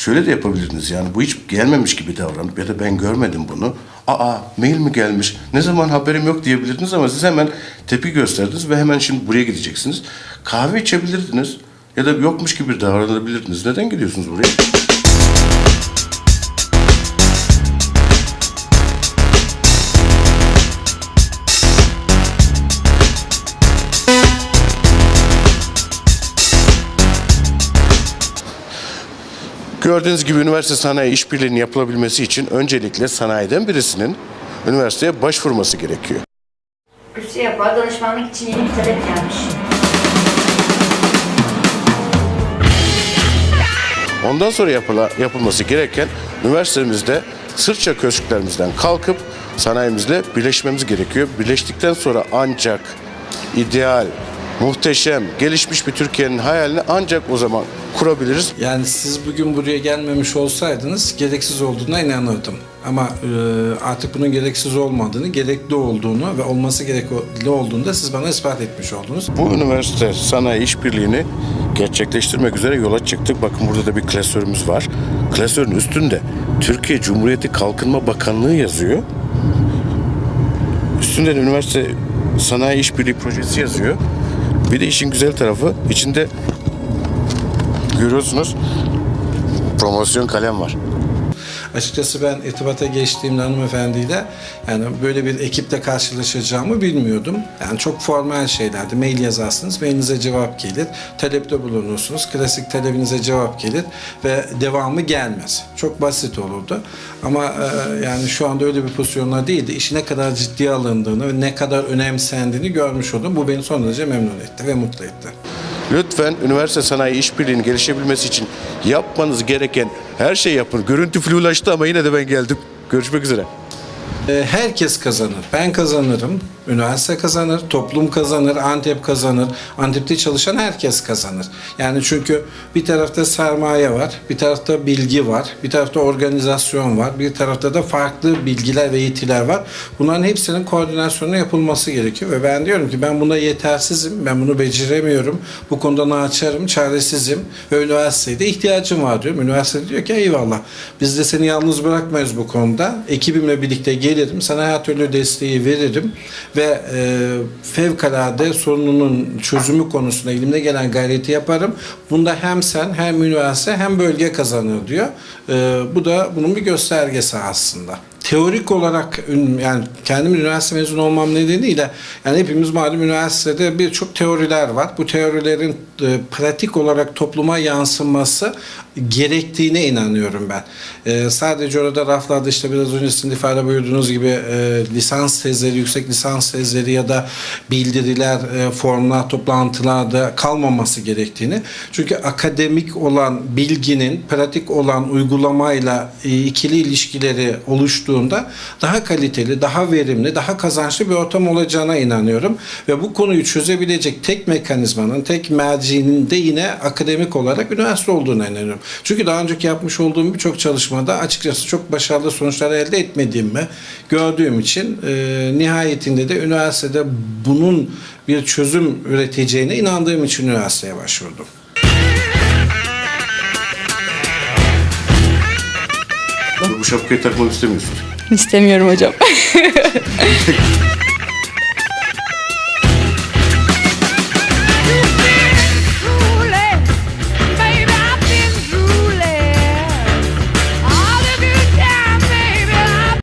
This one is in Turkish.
Şöyle de yapabilirdiniz yani bu hiç gelmemiş gibi davranıp ya da ben görmedim bunu. Aa mail mi gelmiş ne zaman haberim yok diyebilirdiniz ama siz hemen tepki gösterdiniz ve hemen şimdi buraya gideceksiniz. Kahve içebilirdiniz ya da yokmuş gibi davranabilirdiniz. Neden gidiyorsunuz buraya? Gördüğünüz gibi üniversite sanayi işbirliğinin yapılabilmesi için öncelikle sanayiden birisinin üniversiteye başvurması gerekiyor. TÜSİAD'a danışmanlık için yeni bir talep gelmiş. Ondan sonra yapıla, yapılması gereken üniversitemizde sırça köşklerimizden kalkıp sanayimizle birleşmemiz gerekiyor. Birleştikten sonra ancak ideal, muhteşem, gelişmiş bir Türkiye'nin hayalini ancak o zaman kurabiliriz. Yani siz bugün buraya gelmemiş olsaydınız gereksiz olduğuna inanırdım. Ama e, artık bunun gereksiz olmadığını, gerekli olduğunu ve olması gerekli olduğunu da siz bana ispat etmiş oldunuz. Bu üniversite sanayi işbirliğini gerçekleştirmek üzere yola çıktık. Bakın burada da bir klasörümüz var. Klasörün üstünde Türkiye Cumhuriyeti Kalkınma Bakanlığı yazıyor. Üstünde de üniversite sanayi işbirliği projesi yazıyor. Bir de işin güzel tarafı içinde görüyorsunuz promosyon kalem var. Açıkçası ben irtibata geçtiğimde hanımefendiyle yani böyle bir ekiple karşılaşacağımı bilmiyordum. Yani çok formal şeylerdi. Mail yazarsınız, mailinize cevap gelir. Talepte bulunursunuz. Klasik talebinize cevap gelir ve devamı gelmez. Çok basit olurdu. Ama e, yani şu anda öyle bir pozisyonlar değildi. İşi ne kadar ciddiye alındığını ve ne kadar önemsendiğini görmüş oldum. Bu beni son derece memnun etti ve mutlu etti. Lütfen üniversite sanayi işbirliğinin gelişebilmesi için yapmanız gereken her şeyi yapın. Görüntü flulaştı ama yine de ben geldim. Görüşmek üzere. E, Herkes kazanır. Ben kazanırım, üniversite kazanır, toplum kazanır, Antep kazanır. Antep'te çalışan herkes kazanır. Yani çünkü bir tarafta sermaye var, bir tarafta bilgi var, bir tarafta organizasyon var, bir tarafta da farklı bilgiler ve yetiler var. Bunların hepsinin koordinasyonu yapılması gerekiyor ve ben diyorum ki ben buna yetersizim, ben bunu beceremiyorum. Bu konuda naçarım, çaresizim ve üniversitede ihtiyacım var diyorum. Üniversite diyor ki eyvallah biz de seni yalnız bırakmayız bu konuda. Ekibimle birlikte gelirim, sana türlü desteği veririm ve e, fevkalade sorununun çözümü konusunda elimde gelen gayreti yaparım. Bunda hem sen hem üniversite hem bölge kazanır diyor. E, bu da bunun bir göstergesi aslında teorik olarak yani kendim üniversite mezunu olmam nedeniyle yani hepimiz malum üniversitede birçok teoriler var. Bu teorilerin e, pratik olarak topluma yansıması gerektiğine inanıyorum ben. E, sadece orada raflarda işte biraz önce sizin ifade buyurduğunuz gibi e, lisans tezleri, yüksek lisans tezleri ya da bildiriler, e, formlar, toplantılarda kalmaması gerektiğini. Çünkü akademik olan bilginin pratik olan uygulamayla e, ikili ilişkileri oluştuğunda daha kaliteli, daha verimli, daha kazançlı bir ortam olacağına inanıyorum. Ve bu konuyu çözebilecek tek mekanizmanın, tek merciğinin de yine akademik olarak üniversite olduğuna inanıyorum. Çünkü daha önceki yapmış olduğum birçok çalışmada açıkçası çok başarılı sonuçlar elde etmediğimi gördüğüm için e, nihayetinde de üniversitede bunun bir çözüm üreteceğine inandığım için üniversiteye başvurdum. Bu şapkayı takmak istemiyorsun. İstemiyorum hocam.